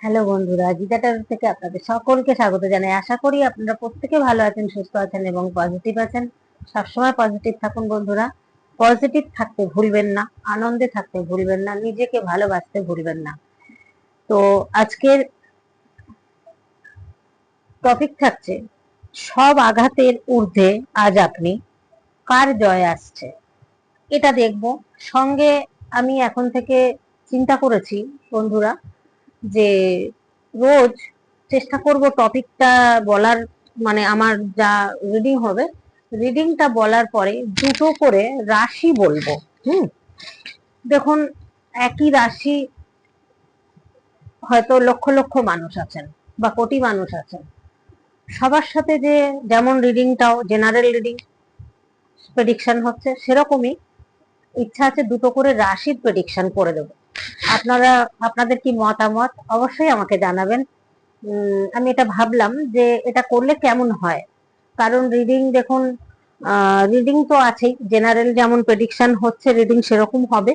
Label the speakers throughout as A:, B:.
A: Hello বন্ধুরা জিদাটার থেকে আপনাদের সকলকে স্বাগত জানাই। আশা করি আপনারা প্রত্যেকে ভালো আছেন, সুস্থ আছেন এবং পজিটিভ আছেন। সবসময় পজিটিভ থাকুন বন্ধুরা। পজিটিভ থাকতে ভুলবেন না, আনন্দে থাকতে ভুলবেন না, নিজেকে ভালোবাসতে ভুলবেন না। তো আজকের টপিক থাকছে, সব আঘাতের ঊর্ধ্বে আজ আপনি কার জয় আসছে? এটা দেখব। সঙ্গে আমি এখন থেকে চিন্তা করেছি বন্ধুরা যে রোজ চেষ্টা করব টপিকটা বলার মানে আমার যা রিডিং হবে রিডিংটা বলার পরে দুটো করে রাশি বলব, হুম? দেখুন, একই রাশি হয়তো লক্ষ লক্ষ মানুষ আছেন বা কোটি মানুষ আছেন। সবার সাথে যে যেমন রিডিংটাও জেনারেল রিডিং প্রেডিকশন হচ্ছে, সেরকমই ইচ্ছা আছে দুটো করে রাশির প্রেডিকশন করে দেবো। আপনারা, আপনাদের কি মতামত? অবশ্যই আমাকে জানাবেন। আমি এটা ভাবলাম যে এটা করলে কেমন হয়? কারণ রিডিং দেখুন রিডিং তো আছেই। জেনারেল যেমন প্রেডিকশন হচ্ছে রিডিং সেরকম হবে।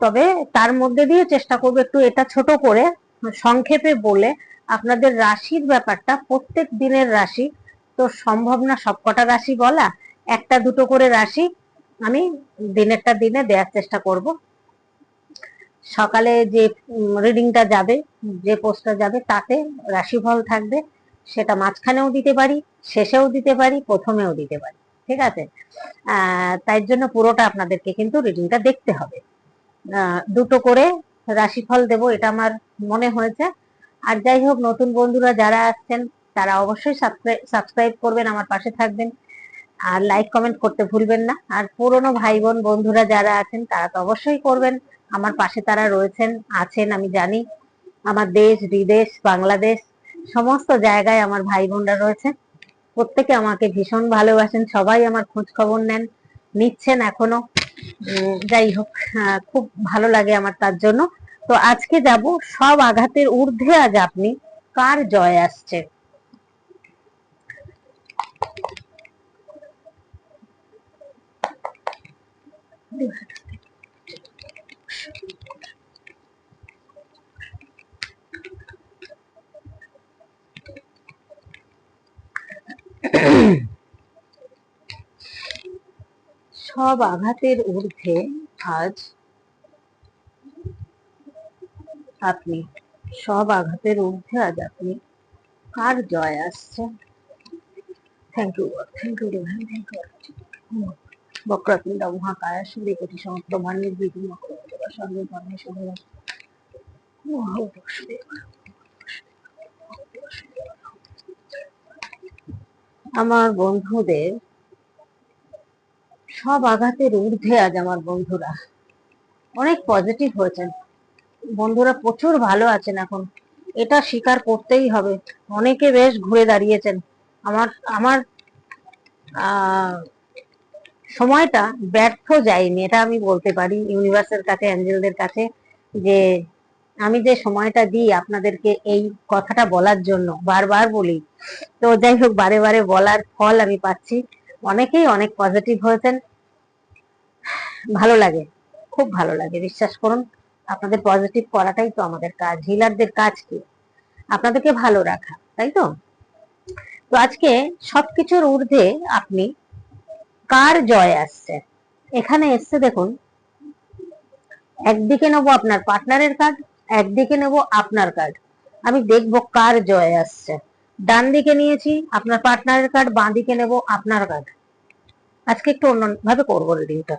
A: তবে তার মধ্যে দিয়ে চেষ্টা করব একটু এটা ছোট করে, সংক্ষেপে বলে, আপনাদের রাশির ব্যাপারটা, প্রত্যেক দিনের রাশি, তো সম্ভব না সবকটা রাশি বলা। একটা দুটো করে রাশি আমি দিনেরটা দিনে দেওয়ার চেষ্টা করব। সকালে যে রিডিংটা যাবে, যে পোস্টটা যাবে, তাতে রাশিফল থাকবে। সেটা মাঝখানেও দিতে পারি, শেষেও দিতে পারি, প্রথমেও দিতে পারি। ঠিক আছে? তাই জন্য পুরোটা আপনাদেরকে কিন্তু রিডিংটা দেখতে হবে। দুটো করে রাশিফল দেব, এটা আমার মনে হয়েছে। আর যাই হোক, নতুন বন্ধুরা যারা আসছেন, তারা অবশ্যই সাবস্ক্রাইব করবেন, আমার পাশে থাকবেন। আর লাইক কমেন্ট করতে ভুলবেন না। আর পুরনো ভাই বোন বন্ধুরা যারা আছেন, তারা তো অবশ্যই করবেন। আমার পাশে তারা রয়েছেন, আছেন, আমি জানি। আমার দেশ, বিদেশ, বাংলাদেশ, সমস্ত জায়গায় আমার ভাই বোনরা রয়েছে। প্রত্যেকে আমাকে ভীষণ ভালোবাসেন, সবাই আমার খোঁজ খবর নেন, নিচ্ছেন এখনও। যাই হোক খুব ভালো লাগে আমার তার জন্য। তো আজকে যাব সব আঘাতের ঊর্ধ্বে আজ আপনি। কার জয় আসছে? সব আঘাতের ঊর্ধ্বে আজ আপনি, সব আঘাতের ঊর্ধ্বে আজ আপনি। কার জয় আসছে? Thank you thank you divine thank you Vakratunda মহাকায় সূর্য কোটি সমস্ত মানের বিধি মকর শুভ আমার বন্ধুদের সব আঘাতের ঊর্ধ্বে আজ আমার বন্ধুরা। অনেক পজিটিভ হয়েছেন। বন্ধুরা প্রচুর ভালো আছেন এখন। এটা স্বীকার করতেই হবে। অনেকে বেশ ঘুরে দাঁড়িয়েছেন। আমার আমার সময়টা ব্যর্থ যায়নি। এটা আমি বলতে পারি ইউনিভার্সের কাছে, অ্যাঞ্জেলদের কাছে যে আমি যে সময়টা দিই আপনাদেরকে এই কথাটা বলার জন্য, বারবার বলি। তো যাই হোক, বারে বারে বলার ফল আমি পাচ্ছি। অনেকেই অনেক পজিটিভ হয়েছেন। ভালো লাগে, খুব ভালো লাগে। বিশ্বাস করুন, আপনাদের পজিটিভ করাটাই তো আমাদের কাজ হিলারদের কাজ কি? আপনাদেরকে ভালো রাখা, তাই তো? তো আজকে সবকিছুর ঊর্ধ্বে আপনি কার জয় আসছে? এখানে এসছে দেখুন, একদিকে নেব আপনার পার্টনারের কার্ড একদিকে নেব আপনার কার্ড আমি দেখব কার জয় আসছে। ডান দিকে নিয়েছি, আপনার পার্টনারের কার্ড বাঁ দিকে নেব আপনার কার্ড আজকে একটু অন্য ভাবে করব রিডিংটা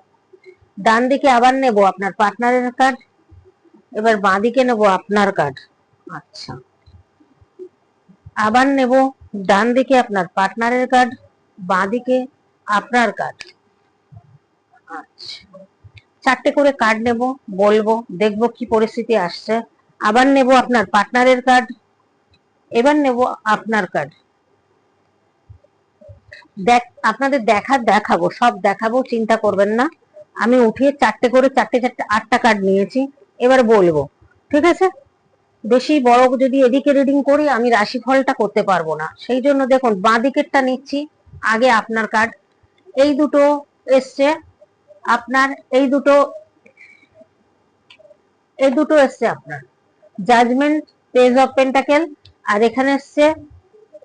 A: ডান দিকে আবার নেব আপনার পার্টনারের কার্ড এবার বাঁ দিকে নেব আপনার কার্ড আচ্ছা। আবার নেব ডান দিকে আপনার পার্টনারের কার্ড বাঁ দিকে আপনার কার্ড আচ্ছা। চারটে করে কার্ড নেব, বলব, দেখব কি পরিস্থিতি আসছে। আবার নেব আপনার পার্টনারের কার্ড এবার নেব আপনার কার্ড দেখ, আপনাদের দেখার দেখাবো, সব দেখাবো, চিন্তা করবেন না। আমি উঠিয়ে চারটে করে চারটে চারটে আটটা কার্ড নিয়েছি, এবার বলব, ঠিক আছে? বেশি বড় যদি এদিকে রিডিং করি, আমি রাশিফলটা করতে পারব না। সেই জন্য দেখুন বাঁ দিকেরটা নিচ্ছি, আগে আপনার কার্ড এই দুটো এসছে, আপনার এই দুটো এই দুটো এসছে আপনার। জাজমেন্ট পেজ অফ পেন্টাকেল আর এখানে এসছে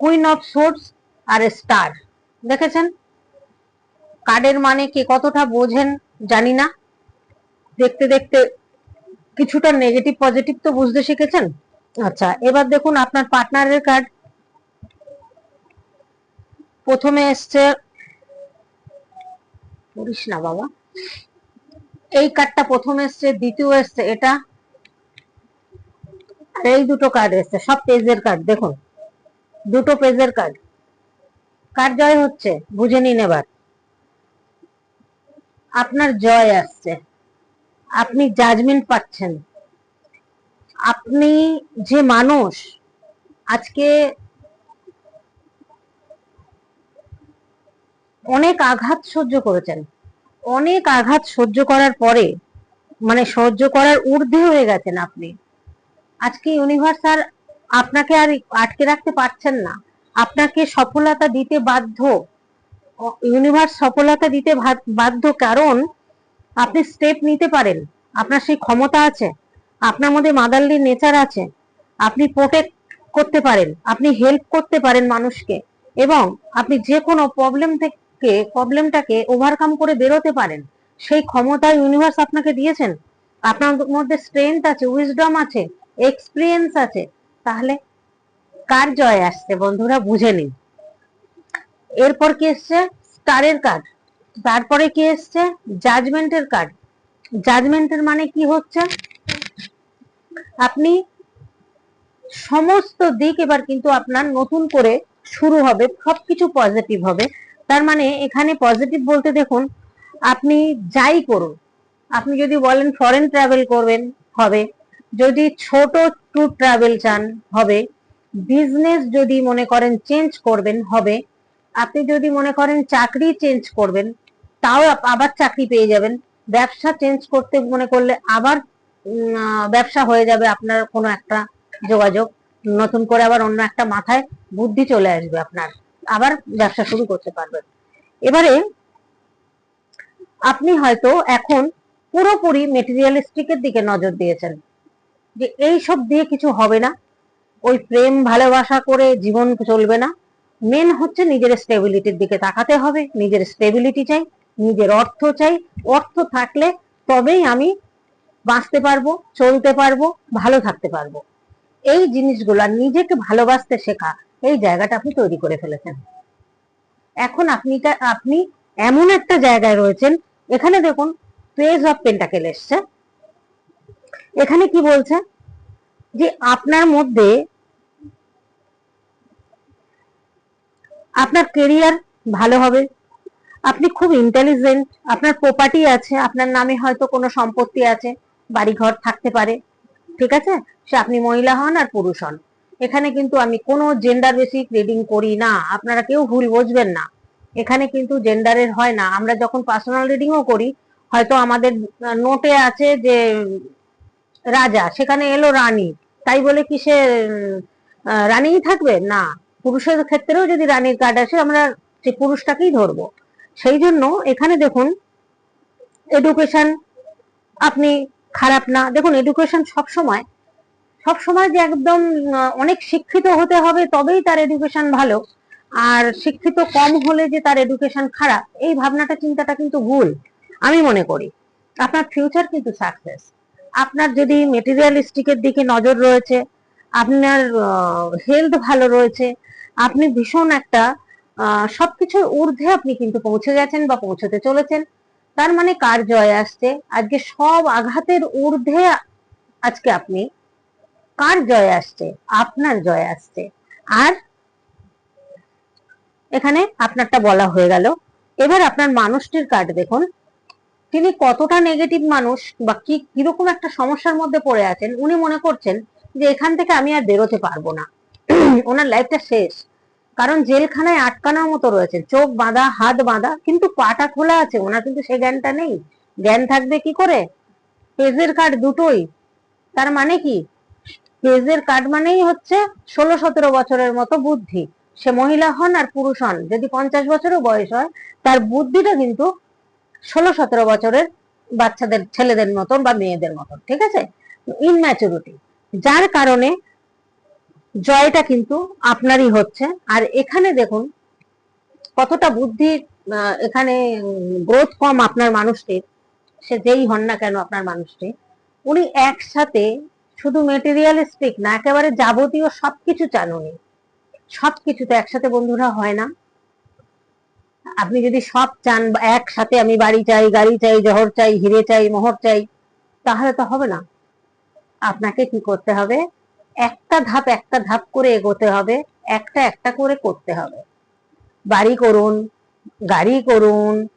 A: কুইন অফ সোর্স আর স্টার দেখেছেন? কার্ডের মানে কে, কতটা বোঝেন জানি না। দেখতে দেখতে কিছুটা নেগেটিভ পজিটিভ তো বুঝতে শিখেছেন? আচ্ছা এবার দেখুন আপনার পার্টনারের কার্ড প্রথমে এসছে করিস না বাবা। এই কার্ডটা প্রথমে এসছে, দ্বিতীয় এসছে, এটা আর এই দুটো কার্ড এসছে, সব পেজের কার্ড দেখুন। দুটো পেজের কার্ড কার জয় হচ্ছে, বুঝে নিন এবার। আপনার জয় আসছে। আপনি জাজমেন্ট পাচ্ছেন। আপনি যে মানুষ, আজকে অনেক আঘাত সহ্য করেছেন। অনেক আঘাত সহ্য করার পরে মানে সহ্য করার ঊর্ধ্বে হয়ে গেছেন আপনি। আজকে ইউনিভার্স আর আপনাকে আর আটকে রাখতে পারছেন না। আপনাকে সফলতা দিতে বাধ্য, ইউনিভার্স সফলতা দিতে বাধ্য কারণ আপনি স্টেপ নিতে পারেন। আপনার সেই ক্ষমতা আছে, আপনার মধ্যে মাদারলি নেচার আছে, আপনি প্রোটেক্ট করতে পারেন, আপনি হেল্প করতে পারেন মানুষকে এবং আপনি যে কোনো প্রবলেম থেকে প্রবলেমটাকে ওভারকাম করে বেরোতে পারেন। সেই ক্ষমতা ইউনিভার্স আপনাকে দিয়েছেন। আপনার মধ্যে স্ট্রেংথ আছে উইজডম আছে এক্সপিরিয়েন্স আছে, তাহলে কার জয় আসছে বন্ধুরা বুঝে নিন। এরপর কি এসছে? স্টারের কার্ড তারপরে কি এসছে? জাজমেন্টের কার্ড জাজমেন্টের মানে কি হচ্ছে? আপনি সমস্ত দিক এবার কিন্তু আপনার নতুন করে শুরু হবে, সবকিছু পজিটিভ হবে। তার মানে এখানে পজিটিভ বলতে দেখুন, আপনি যাই করুন, আপনি যদি বলেন ফরেন ট্রাভেল করবেন, হবে। যদি ছোট ট্যুর ট্রাভেল চান, হবে। বিজনেস যদি মনে করেন চেঞ্জ করবেন, হবে। আপনি যদি মনে করেন চাকরি চেঞ্জ করবেন, তাও আবার চাকরি পেয়ে যাবেন। ব্যবসা চেঞ্জ করতে মনে করলে আবার ব্যবসা হয়ে যাবে আপনার কোনো একটা যোগাযোগ। নতুন করে আবার অন্য একটা মাথায় বুদ্ধি চলে আসবে আপনার। আবার ব্যবসা শুরু করতে পারবেন। এবারে, আপনি হয়তো এখন পুরোপুরি মেটেরিয়ালিস্টিকের দিকে নজর দিয়েছেন। যে এই সব দিয়ে কিছু হবে না। ওই প্রেম, ভালোবাসা করে জীবন চলবে না। মেন হচ্ছে নিজের স্টেবিলিটির দিকে তাকাতে হবে, নিজের স্টেবিলিটি চাই, নিজের অর্থ চাই। অর্থ থাকলে তবেই আমি বাঁচতে পারব, চলতে পারব, ভালো থাকতে পারব। এই জিনিসগুলো নিজেকে ভালোবাসতে শেখা, এই জায়গাটা আপনি তৈরি করে ফেলেছেন। এখন আপনি আপনি এমন একটা জায়গায় রয়েছেন, এখানে দেখুন পেজ অফ পেন্টাকেল এসছে। এখানে কি বলছে? যে আপনার মধ্যে আপনার কেরিয়ার ভালো হবে, আপনি খুব ইন্টেলিজেন্ট আপনার প্রপার্টি আছে, আপনার নামে হয়তো কোনো সম্পত্তি আছে, বাড়িঘর থাকতে পারে, ঠিক আছে? সে আপনি মহিলা হন আর পুরুষ হন। এখানে কিন্তু আমি কোনো জেন্ডার বেসিক রিডিং করি না, আপনারা কেউ ভুল বুঝবেন না। এখানে কিন্তু জেন্ডারের হয় না। আমরা যখন পার্সোনাল রিডিংও করি, হয়তো আমাদের নোটে আছে যে রাজা, সেখানে এলো রানী। তাই বলে কি সে রানীই থাকবে? না, পুরুষের ক্ষেত্রেও যদি রানীর কার্ড আসে, আমরা সে পুরুষটাকেই ধরবো। সেই জন্য এখানে দেখুন এডুকেশন আপনি খারাপ না। দেখুন এডুকেশন সব সময় সব সময় যে একদম অনেক শিক্ষিত হতে হবে, তবেই তার এডুকেশন ভালো। আর শিক্ষিত কম হলে যে তার এডুকেশন খারাপ, এই ভাবনাটা, চিন্তাটা কিন্তু ভুল, আমি মনে করি। আপনার ফিউচার কিন্তু সাকসেস আপনার যদি মেটেরিয়ালিস্টিকের দিকে নজর রয়েছে, আপনার হেলথ ভালো রয়েছে, আপনি ভীষণ একটা সবকিছুর ঊর্ধ্বে আপনি কিন্তু পৌঁছে গেছেন বা পৌঁছতে চলেছেন। তার মানে কার জয় আসছে? আজকে সব আঘাতের ঊর্ধ্বে আজকে আপনি, কার জয় আসছে? আপনার জয় আসছে। আর এখানে আপনারটা বলা হয়ে গেল। এবার আপনার মানুষটির কার্ড দেখুন। তিনি কতটা নেগেটিভ মানুষ বা কি, কীরকম একটা সমস্যার মধ্যে পড়ে আছেন, উনি মনে করছেন যে এখান থেকে আমি আর বেরোতে পারব না। ওনার লাইফটা শেষ। কারণ জেলখানায় আটকানোর মতো রয়েছে চোখ বাঁধা, হাত বাঁধা, কিন্তু পাটা খোলা আছে, ওনার কিন্তু সে জ্ঞানটা নেই। জ্ঞান থাকবে কি করে? পেজের কার্ড দুটোই। তার মানে কি? পেজের কার্ড মানেই হচ্ছে ষোলো সতেরো বছরের মতো বুদ্ধি। সে মহিলা হন আর পুরুষ হন। যদি পঞ্চাশ বছরও বয়স হয়, তার বুদ্ধিটা কিন্তু ষোলো, সতেরো বছরের বাচ্চাদের, ছেলেদের মতন বা মেয়েদের মতন, ঠিক আছে? ইনম্যাচুরিটি যার কারণে জয়টা কিন্তু আপনারই হচ্ছে। আর এখানে দেখুন, কতটা বুদ্ধি এখানে গ্রোথ কম আপনার মানুষটির, সে যেই হন না কেন আপনার মানুষটি, উনি একসাথে শুধু মেটেরিয়ালিস্টিক না, একেবারে যাবতীয় সবকিছু চান উনি। সবকিছুতে একসাথে বন্ধুরা হয় না। আপনি যদি সব চান একসাথে আমি বাড়ি চাই, গাড়ি চাই, জহর চাই, হিরে চাই, মোহর চাই, তাহলে তো হবে না। আপনাকে কি করতে হবে? একটা ধাপ একটা ধাপ করে এগোতে হবে, একটা একটা করে করতে হবে। বাড়ি করুন, গাড়ি করুন,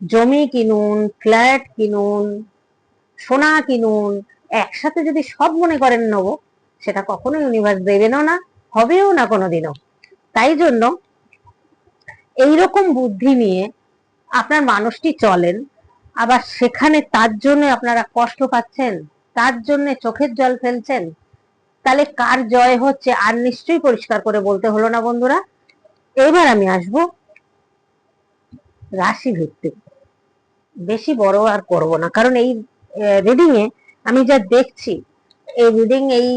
A: জমি কিনুন, ফ্ল্যাট কিনুন, সোনা কিনুন, একসাথে যদি সব মনে করেন নেব, সেটা কখনোই ইউনিভার্স দেবেনও না, হবেও না কোনোদিনও। তাই জন্য এইরকম বুদ্ধি নিয়ে আপনার মানুষটি চলেন। আবার সেখানে তার জন্য আপনারা কষ্ট পাচ্ছেন, তার জন্য চোখের জল ফেলছেন, তাহলে কার জয় হচ্ছে আর নিশ্চয়ই পরিষ্কার করে বলতে হলো না বন্ধুরা। এবার আমি আসব রাশি ভিত্তিক বেশি বড় আর করব না, কারণ এই রিডিং এ আমি যা দেখছি, এই রিডিং এই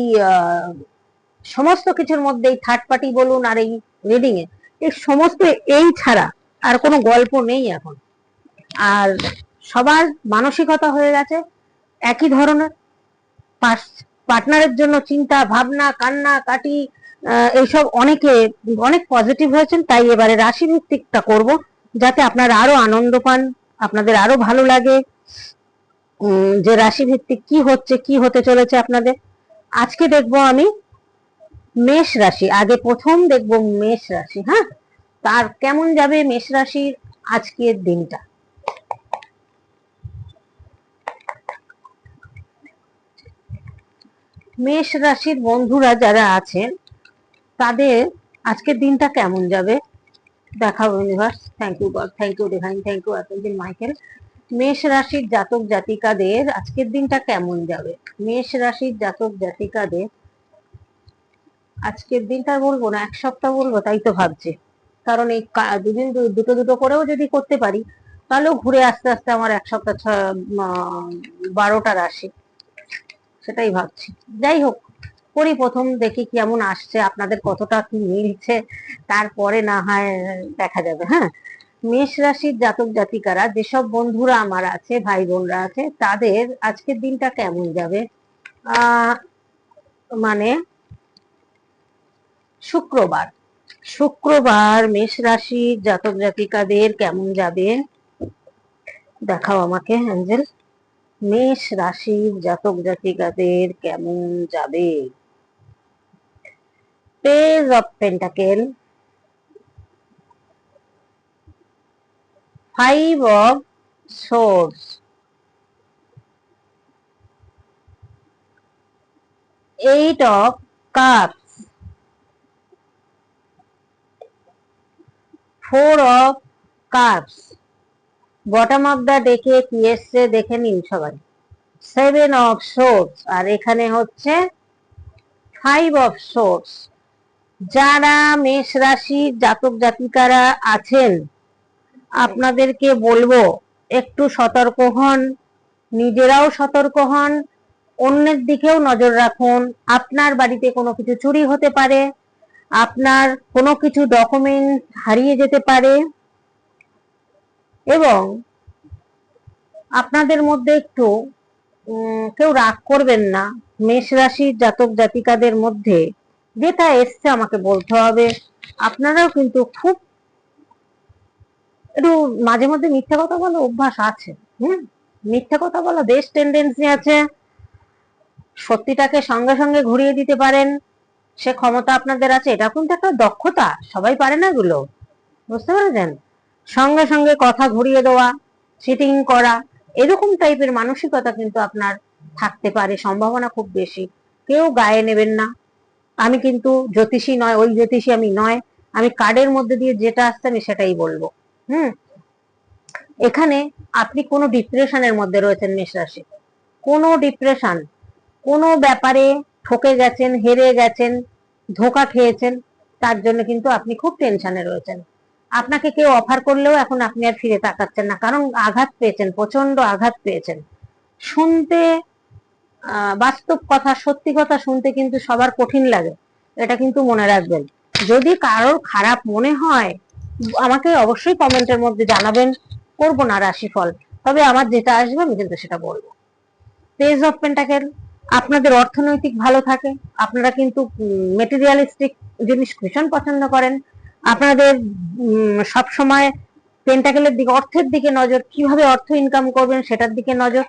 A: সমস্ত কিছুর মধ্যে থার্ড পার্টি বলুন আর এই রিডিং এ এই সমস্ত এই ছাড়া আর কোনো গল্প নেই এখন। আর সবার মানসিকতা হয়ে গেছে একই ধরনের। পার্টনারের জন্য চিন্তা, ভাবনা, কান্না, কাটি এইসব অনেকে, অনেক পজিটিভ হয়েছেন, তাই এবারে রাশি ভিত্তিকটা করব যাতে আপনারা আরও আনন্দ পান, আপনাদের আরও ভালো লাগে। যে রাশি ভিত্তিক কি হচ্ছে, কি হতে চলেছে আপনাদের। আজকে দেখব আমি মেষ রাশি, আগে প্রথম দেখব মেষ রাশি হ্যাঁ? তার কেমন যাবে মেষ রাশির আজকের দিনটা? মেষ রাশির বন্ধুরা যারা আছেন, তাদের আজকের দিনটা কেমন যাবে? দেখাবো universe thank you god thank you divine thank you এতদিন মাইকেল মেষ রাশির জাতক জাতিকাদের আজকের দিনটা কেমন যাবে? মেষ রাশির জাতক জাতিকাদের আজকের দিনটা বলব না এক সপ্তাহ বলব তাই তো ভাবছি। কারণ এই দুদিন দুটো দুটো করেও যদি করতে পারি তাহলেও ঘুরে আস্তে আস্তে আমার এক সপ্তাহ ছ- উম, বারোটা রাশি সেটাই ভাবছি। যাই হোক করি প্রথম দেখি কেমন আসছে আপনাদের কতটা কি মিলছে তারপরে না হয় দেখা যাবে হ্যাঁ? মেষ রাশির জাতক জাতিকারা যেসব বন্ধুরা আমার আছে ভাই বোনরা আছে তাদের আজকের দিনটা কেমন যাবে? মানে শুক্রবার। শুক্রবার মেষ রাশির জাতক জাতিকাদের কেমন যাবে? দেখাও আমাকে, অ্যাঞ্জেল। মেষ রাশির জাতক জাতিকাদের কেমন যাবে? Page of pentacle five of swords eight of cups four of cups bottom of the ডেকে কি এসছে দেখে নিন সবাই। সেভেন অফ সোর্স আর এখানে হচ্ছে ফাইভ অফ সোর্স যারা মেষ রাশির জাতক জাতিকারা আছেন, আপনাদেরকে বলব, একটু সতর্ক হন। নিজেরাও সতর্ক হন। অন্যের দিকেও নজর রাখুন। আপনার বাড়িতে কোনো কিছু চুরি হতে পারে। আপনার কোনো কিছু ডকুমেন্ট হারিয়ে যেতে পারে এবং আপনাদের মধ্যে একটু কেউ রাগ করবেন না। মেষ রাশির জাতক জাতিকাদের মধ্যে যেটা এসছে আমাকে বলতে হবে। আপনারাও কিন্তু খুব একটু মাঝে মধ্যে মিথ্যা কথা বলা অভ্যাস আছে, হুম? মিথ্যা কথা বলা বেশ টেন্ডেন্সি আছে। সত্যিটাকে সঙ্গে সঙ্গে ঘুরিয়ে দিতে পারেন। সে ক্ষমতা আপনাদের আছে, এটা কিন্তু একটা দক্ষতা, সবাই পারে না এগুলো। বুঝতে পেরেছেন? সঙ্গে সঙ্গে কথা ঘুরিয়ে দেওয়া চিটিং করা, এরকম টাইপের মানসিকতা কিন্তু আপনার থাকতে পারে, সম্ভাবনা খুব বেশি। কেউ গায়ে নেবেন না। আমি কিন্তু জ্যোতিষী নয়, ওই জ্যোতিষী আমি নয়, আমি কার্ডের মধ্যে দিয়ে যেটা আসছে আমি সেটাই বলব। হুম? এখানে আপনি কোনো ডিপ্রেশনের মধ্যে রয়েছেন মেষ রাশি। কোনো ডিপ্রেশন কোনো ব্যাপারে ঠকে গেছেন, হেরে গেছেন, ধোকা খেয়েছেন, তার জন্য কিন্তু আপনি খুব টেনশনে রয়েছেন। আপনাকে কেউ অফার করলেও এখন আপনি আর ফিরে তাকাচ্ছেন না, কারণ আঘাত পেয়েছেন প্রচণ্ড আঘাত পেয়েছেন। শুনতে বাস্তব কথা, সত্যি কথা শুনতে কিন্তু সবার কঠিন লাগে, এটা কিন্তু মনে রাখবেন। যদি কারোর খারাপ মনে হয়, আমাকে অবশ্যই কমেন্টের মধ্যে জানাবেন, করব না রাশিফল। তবে আমার যেটা আসবে, আমি কিন্তু সেটা বলব। পেজ অফ পেন্টাকেল আপনাদের অর্থনৈতিক ভালো থাকে, আপনারা কিন্তু মেটেরিয়ালিস্টিক জিনিস ভীষণ পছন্দ করেন। আপনাদের সব সময় পেন্টাকেলের দিকে, অর্থের দিকে নজর, কীভাবে অর্থ ইনকাম করবেন সেটার দিকে নজর।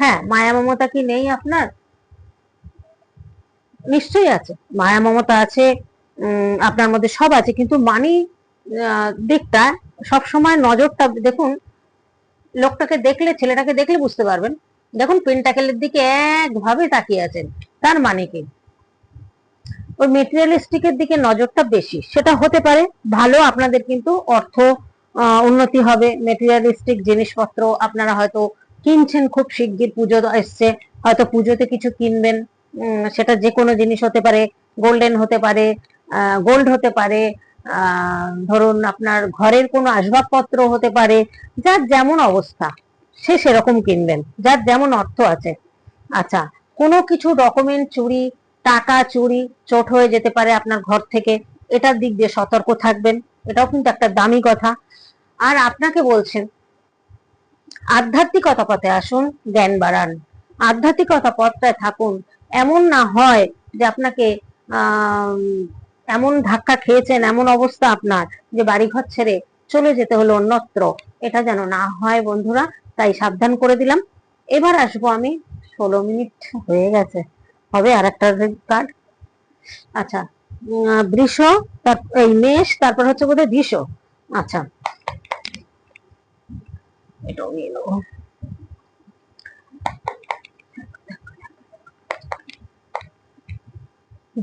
A: হ্যাঁ মায়া মমতা কি নেই আপনার? নিশ্চয়ই আছে। মায়া মমতা আছে আপনার মধ্যে সব আছে, কিন্তু মানি দিকটা সব সময় নজরটা, দেখুন, লোকটাকে দেখলে, ছেলেটাকে দেখলে বুঝতে পারবেন। দেখুন পেন্টাকেলের দিকে একভাবে তাকিয়ে আছেন। তার মানে কি? ওই মেটেরিয়ালিস্টিকের দিকে নজরটা বেশি। সেটা হতে পারে, ভালো আপনাদের কিন্তু অর্থ উন্নতি হবে। মেটেরিয়ালিস্টিক জিনিসপত্র আপনারা হয়তো কিনছেন খুব শিগগির, পুজো এসছে, হয়তো পুজোতে কিছু কিনবেন। সেটা যে কোনো জিনিস হতে পারে গোল্ডেন হতে পারে গোল্ড হতে পারে ধরুন আপনার ঘরের কোনো আসবাবপত্র হতে পারে, যার যেমন অবস্থা। সে সেরকম কিনবেন, যার যেমন অর্থ আছে। আচ্ছা কোনো কিছু ডকুমেন্ট চুরি, টাকা চুরি, চোট হয়ে যেতে পারে আপনার ঘর থেকে, এটার দিক দিয়ে সতর্ক থাকবেন, এটাও কিন্তু একটা দামি কথা। আর আপনাকে বলছেন, আধ্যাত্মিকতা পথে আসুন, জ্ঞান বাড়ান। আধ্যাত্মিকতা পথটায় থাকুন, এমন না হয় যে আপনাকে এমন ধাক্কা খেয়েছেন, এমন অবস্থা আপনার, যে বাড়িঘর ছেড়ে চলে যেতে হলো অন্যত্র। এটা যেন না হয়, বন্ধুরা। তাই সাবধান করে দিলাম। এবার আসব আমি। ষোলো মিনিট হয়ে গেছে। হবে আর একটা কার্ড। আচ্ছা বৃষ এই মেষ, তারপর হচ্ছে বোধহয় বৃষ আচ্ছা নিয়ে নেব।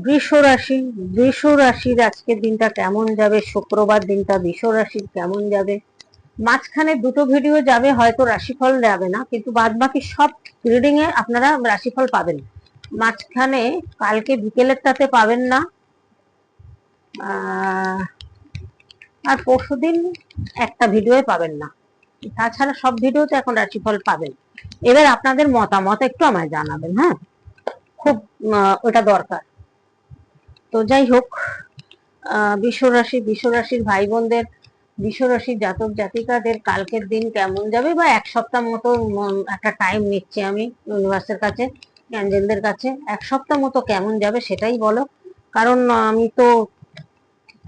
A: বৃষ রাশি বৃষ রাশির আজকের দিনটা কেমন যাবে? শুক্রবার দিনটা বৃষ রাশির কেমন যাবে? মাঝখানে দুটো ভিডিও যাবে, হয়তো রাশিফল যাবে না, কিন্তু বাদ বাকি সব রিডিং এ আপনারা রাশিফল পাবেন। মাঝখানে কালকে বিকেলেরটাতে পাবেন না। আর পরশু দিন একটা ভিডিও পাবেন না। তাছাড়া সব ভিডিওতে এখন রাশিফল পাবেন। এবার আপনাদের মতামত একটু আমায় জানাবেন হ্যাঁ? খুব ওটা দরকার। তো যাই হোক বিশ্ব রাশি বিশ্ব রাশির ভাই বোনদের বিশ্বরাশির জাতক জাতিকাদের কালকের দিন কেমন যাবে বা এক সপ্তাহ মতো একটা টাইম নিচ্ছি আমি ইউনিভার্সের কাছে অ্যাঞ্জেলদের কাছে। এক সপ্তাহ মতো কেমন যাবে সেটাই বলো। কারণ আমি তো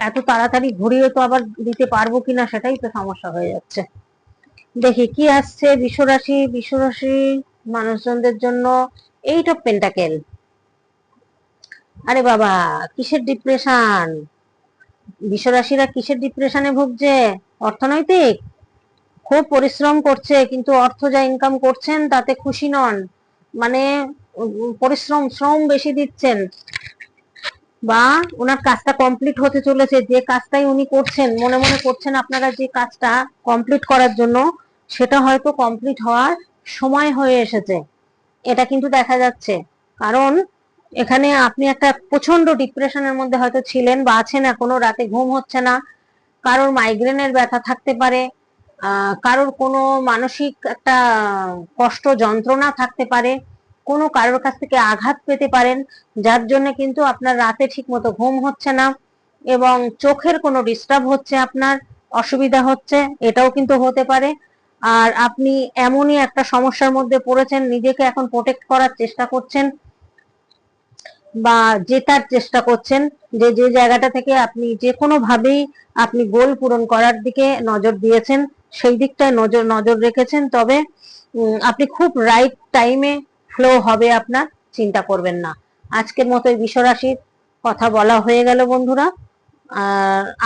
A: এত তাড়াতাড়ি ঘুরিয়ে তো আবার দিতে পারব কিনা সেটাই তো সমস্যা হয়ে যাচ্ছে। দেখি কি আসছে বিশ্বরাশি বিশ্বরাশি মানুষজনদের জন্য এইট অফ পেন্টাকেল আরে বাবা, কিসের ডিপ্রেশন বিশ্বরাশিরা কিসের ডিপ্রেশনে ভুগছে? অর্থনৈতিক? খুব পরিশ্রম করছে, কিন্তু অর্থ যা ইনকাম করছেন, তাতে খুশি নন। মানে পরিশ্রম, শ্রম বেশি দিচ্ছেন। বা, ওনার কাজটা কমপ্লিট হতে চলেছে, যে কাজটাই উনি করছেন, মনে মনে করছেন আপনারা যে কাজটা কমপ্লিট করার জন্য, সেটা হয়তো কমপ্লিট হওয়ার সময় হয়ে এসেছে। এটা কিন্তু দেখা যাচ্ছে। কারণ এখানে আপনি একটা প্রচণ্ড ডিপ্রেশনের মধ্যে হয়তো ছিলেন বা আছেন এখনও, রাতে ঘুম হচ্ছে না, কারোর মাইগ্রেনের ব্যথা থাকতে পারে কারোর কোনো মানসিক একটা কষ্ট যন্ত্রণা থাকতে পারে, কোনো কারোর কাছ থেকে আঘাত পেতে পারেন, যার জন্য কিন্তু আপনার রাতে ঠিক মতো ঘুম হচ্ছে না এবং চোখের কোনো ডিস্টার্ব হচ্ছে আপনার, অসুবিধা হচ্ছে, এটাও কিন্তু হতে পারে। আর আপনি এমনই একটা সমস্যার মধ্যে পড়েছেন, নিজেকে এখন প্রোটেক্ট করার চেষ্টা করছেন বা জেতার চেষ্টা করছেন, যে যে জায়গাটা থেকে আপনি যে কোনো ভাবেই আপনি গোল পূরণ করার দিকে নজর দিয়েছেন, সেই দিকটায় নজর নজর রেখেছেন, তবে আপনি খুব রাইট টাইমে ফ্লো হবে আপনার, চিন্তা করবেন না। আজকের মতো এই বিশ্বরাশির কথা বলা হয়ে গেল বন্ধুরা।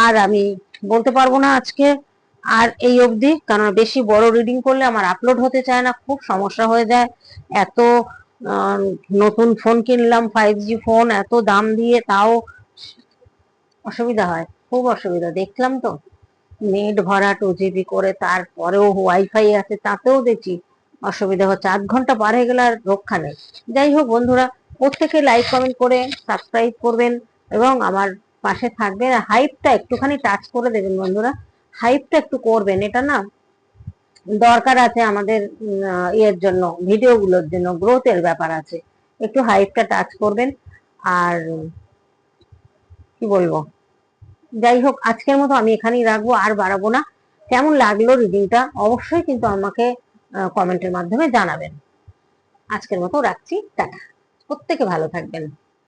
A: আর আমি বলতে পারব না আজকে আর এই অবধি, কারণ বেশি বড় রিডিং করলে আমার আপলোড হতে চায় না, খুব সমস্যা হয়ে যায়। এত নতুন ফোন কিনলাম ফাইভ জি ফোন এত দাম দিয়ে তাও অসুবিধা হয়, খুব অসুবিধা। দেখলাম তো নেট ভরা টু জিবি করে, তারপরেও ওয়াইফাই আছে, তাতেও দেখছি অসুবিধা হচ্ছে। আধ ঘণ্টা পার হয়ে গেলে আর রক্ষা নেই। যাই হোক বন্ধুরা, প্রত্যেকে লাইক কমেন্ট করে সাবস্ক্রাইব করবেন এবং আমার পাশে থাকবেন। হাইপটা একটুখানি টাচ করে দেবেন বন্ধুরা। হাইপটা একটু করবেন, এটা না দরকার আছে আমাদের ইয়ের জন্য, ভিডিওগুলোর জন্য গ্রোথের ব্যাপার আছে। একটু হাইপটা টাচ করবেন। আর, কি বলব? যাই হোক, আজকের মতো আমি এখানেই রাখব, আর বাড়াবো না। কেমন লাগল রিডিংটা অবশ্যই কিন্তু আমাকে কমেন্টের মাধ্যমে জানাবেন। আজকের মতো রাখছি, টাটা। প্রত্যেকে ভালো থাকবেন।